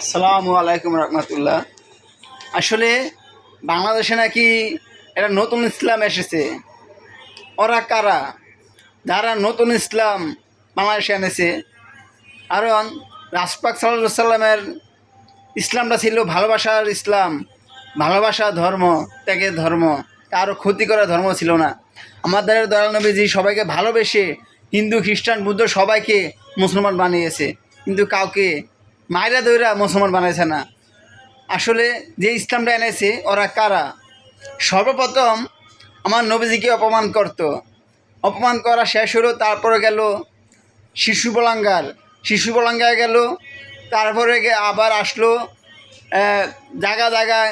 আসসালামু আলাইকুম রহমতুল্লাহ। আসলে বাংলাদেশে নাকি একটা নতুন ইসলাম এসেছে। ওরা কারা? যারা নতুন ইসলাম বাংলাদেশে এনেছে। কারণ রাজপাক সাল্লা সাল্লামের ইসলামটা ছিল ভালোবাসার ইসলাম। ভালোবাসা ধর্ম, ত্যাগের ধর্ম। কারও ক্ষতি করা ধর্ম ছিল না। আমাদের দয়াল নবীজি সবাইকে ভালোবেসে হিন্দু, খ্রিস্টান, বুদ্ধ সবাইকে মুসলমান বানিয়েছে। কিন্তু কাউকে মায়েরা দইরা মুসলমান বানাইছে না। আসলে যে ইসলামটা এনেছে, ওরা কারা? সর্বপ্রথম আমার নবীজিকে অপমান করত। অপমান করা শেষ হলো, তারপরে গেল শিশু বলাঙ্গার। শিশু বলাঙ্গায় গেল, তারপরে আবার আসলো জায়গা জায়গায়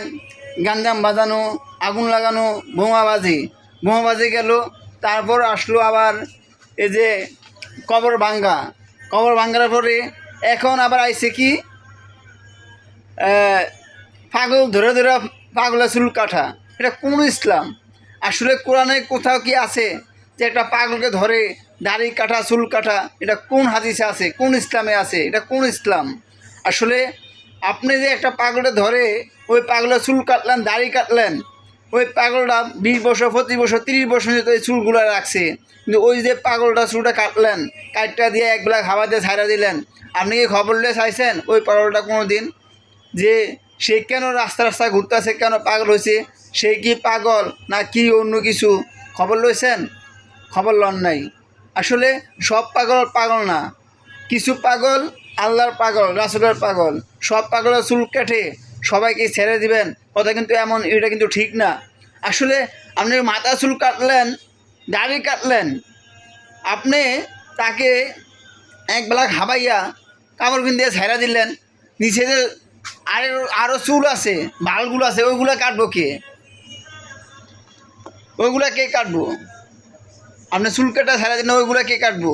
গাঞ্জাম বাজানো, আগুন লাগানো, বোমাবাজি। বোমাবাজি গেল, তারপর আসলো আবার এই যে কবর ভাঙ্গা। কবর ভাঙ্গার পরে এখন আবার আইছে কি? পাগল ধরে ধরে পাগলা চুল কাটা। এটা কোন ইসলাম? আসলে কোরআনে কোথাও কি আছে যে একটা পাগলকে ধরে দাড়ি কাটা, চুল কাটা? এটা কোন হাদিসে আছে? কোন ইসলামে আছে? এটা কোন ইসলাম? আসলে আপনি যে একটা পাগলটা ধরে ওই পাগলা চুল কাটলেন, দাড়ি কাটলেন ওই পাগলটা বিশ বছর, পঁচিশ বছর, তিরিশ বছর এই চুলগুলো রাখছে। কিন্তু ওই যে পাগলটা চুলটা কাটলেন, কাটটা দিয়ে একবেলা খাবার দিয়ে ছাড়া দিলেন। আপনি কি খবর নিয়ে চাইছেন ওই পাগলটা কোনো দিন যে সে কেন রাস্তা রাস্তা ঘুরতেছে, কেন পাগল হয়েছে সে কি পাগল না কি অন্য কিছু? খবর লইছেন? খবর লন নাই। আসলে সব পাগল পাগল না। কিছু পাগল আল্লাহর পাগল, রাসুলের পাগল। সব পাগলের চুল কেটে সবাইকে ছেড়ে দিবেন, কথা কিন্তু এমন, এটা কিন্তু ঠিক না। আসলে আপনি মাথা চুল কাটলেন, দাড়ি কাটলেন, আপনি তাকে একবেলা খাবাইয়া কাপড় কিন দিয়ে দিলেন, নিচে যে আরও আরও চুল আছে, বালগুলো আছে, ওইগুলো কাটবো কে? ওইগুলা কে কাটবো? আপনি চুল কাটা ছেড়া দিন ওইগুলো কে কাটবো?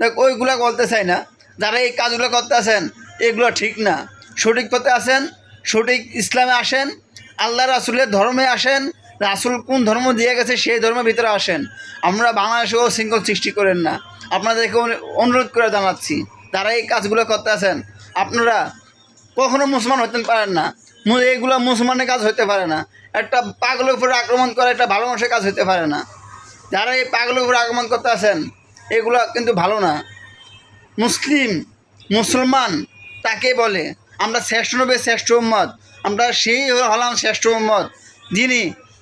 দেখ, ওইগুলা করতে চাই না। যারা এই কাজগুলো করতে আছেন, এগুলো ঠিক না। সঠিক পথে আসেন সঠিক ইসলামে আসেন, আল্লাহ রাসুলের ধর্মে আসেন, রাসুল কোন ধর্ম দিয়ে গেছে সেই ধর্মের ভিতরে আসেন। আমরা বাংলাদেশেও শৃঙ্খল সৃষ্টি করেন না। আপনাদেরকে অনুরোধ করে জানাচ্ছি, তারা এই কাজগুলো করতে আছেন। আপনারা কখনো মুসলমান হতে পারেন না। এইগুলো মুসলমানের কাজ হতে পারে না। একটা পাগলের উপরে আক্রমণ করে একটা ভালো মানুষের কাজ হতে পারে না। যারা এই পাগলের উপরে আক্রমণ করতে আছেন, এগুলো কিন্তু ভালো না। মুসলিম, মুসলমান তাকে বলে আমরা শ্রেষ্ঠ নবে, শ্রেষ্ঠ উম্মত। আমরা সেই হলাম শ্রেষ্ঠ উম্মত। যিনি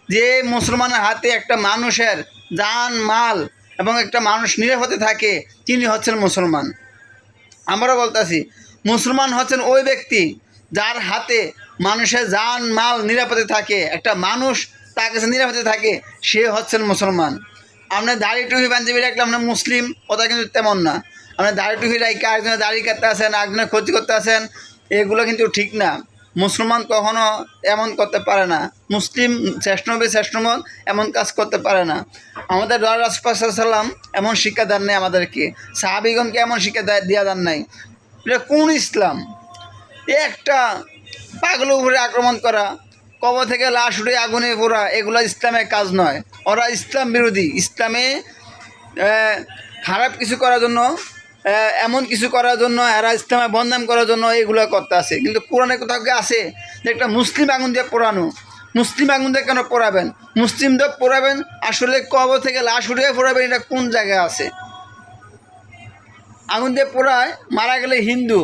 যে মুসলমানের হাতে একটা মানুষের জান, মাল এবং একটা মানুষ নিরাপদে থাকে, তিনি হচ্ছেন মুসলমান। আমরা বলতেছি, মুসলমান হচ্ছেন ওই ব্যক্তি যার হাতে মানুষের জান, মাল নিরাপদে থাকে, একটা মানুষ তার কাছে নিরাপদে থাকে, সে হচ্ছেন মুসলমান। আমরা দাড়ি টুপি পাঞ্জাবি রাখলে আমরা মুসলিম, কথা কিন্তু তেমন না। আমরা দাড়ি টুপি রাখি একজনের দাড়ি কাটতে আসেন একজনের ক্ষতি করতে আসেন এগুলো কিন্তু ঠিক না। মুসলমান কখনো এমন করতে পারে না। মুসলিম শ্রেষ্ঠ নবী এমন কাজ করতে পারে না। আমাদের রাজপাসাল্লাম এমন শিক্ষা দেন নাই আমাদেরকে। সাহাবিগণকে এমন শিক্ষা দেয়- দিয়া দেন নাই। এটা কোন ইসলাম? একটা পাগলের উপরে আক্রমণ করা, কবর থেকে লাশ উঠে আগুনে পোড়া, এগুলো ইসলামের কাজ নয়। ওরা ইসলাম বিরোধী। ইসলামে খারাপ কিছু করার জন্য এমন কিছু করার জন্য, এরা ইসলামে বদনাম করার জন্য এগুলো করতে আছে কিন্তু কোরআনে কোথাও আছে যে একটা মুসলিম আগুন দিয়ে পোড়ানো। মুসলিম আগুন দিয়ে কেন পোড়াবেন? মুসলিমদের পড়াবেন, আসলে কবর থেকে লাশ উঠে পড়াবেন, এটা কোন জায়গায় আছে আগুন দিয়ে পোড়ায়, মারা গেলে হিন্দু।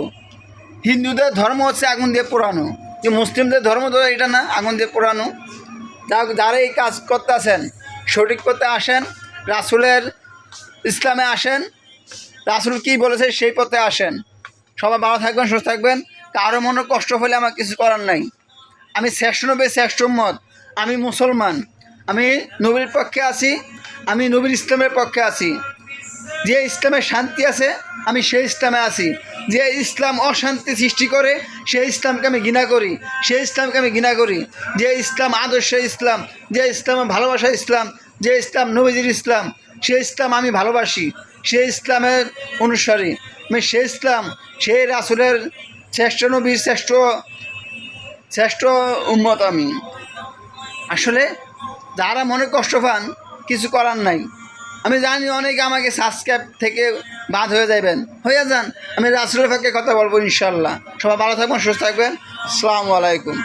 হিন্দুদের ধর্ম হচ্ছে আগুন দিয়ে পোড়ানো। যে মুসলিমদের ধর্ম তো এটা না, আগুন দিয়ে পোড়ানো। যারা এই কাজ করতে আসেন, সঠিক করতে আসেন, রাসুলের ইসলামে আসেন রাসুল কি বলেছে সেই পথে আসেন। সবাই ভালো থাকবেন, সুস্থ থাকবেন। কারও মনে কষ্ট হলে আমার কিছু করার নাই। আমি শ্রেষ্ঠ নবী, শ্রেষ্ঠ মত আমি মুসলমান। আমি নবীর পক্ষে আছি। আমি নবীর ইসলামের পক্ষে আছি। যে ইসলামে শান্তি আছে, আমি সেই ইসলামে আছি। যে ইসলাম অশান্তি সৃষ্টি করে, সেই ইসলামকে আমি ঘৃণা করি। সেই ইসলামকে আমি ঘৃণা করি। যে ইসলাম আদর্শ ইসলাম, যে ইসলাম ভালোবাসা ইসলাম, যে ইসলাম নবীজির ইসলাম, সেই ইসলাম আমি ভালোবাসি। সেই ইসলামের অনুসারী। আমি সেই ইসলাম সেই রাসুলের শ্রেষ্ঠ নবীর শ্রেষ্ঠ শ্রেষ্ঠ উন্মত আমি। আসলে যারা মনে কষ্ট পান, কিছু করার নাই। আমি জানি অনেকে আমাকে সাবস্ক্রাইব থেকে বাদ হয়ে যাবেন হয়ে যান, আমি রাসুলের পক্ষে কথা বলব ইনশাল্লাহ সবাই ভালো থাকবেন, সুস্থ থাকবেন। আসসালামু আলাইকুম।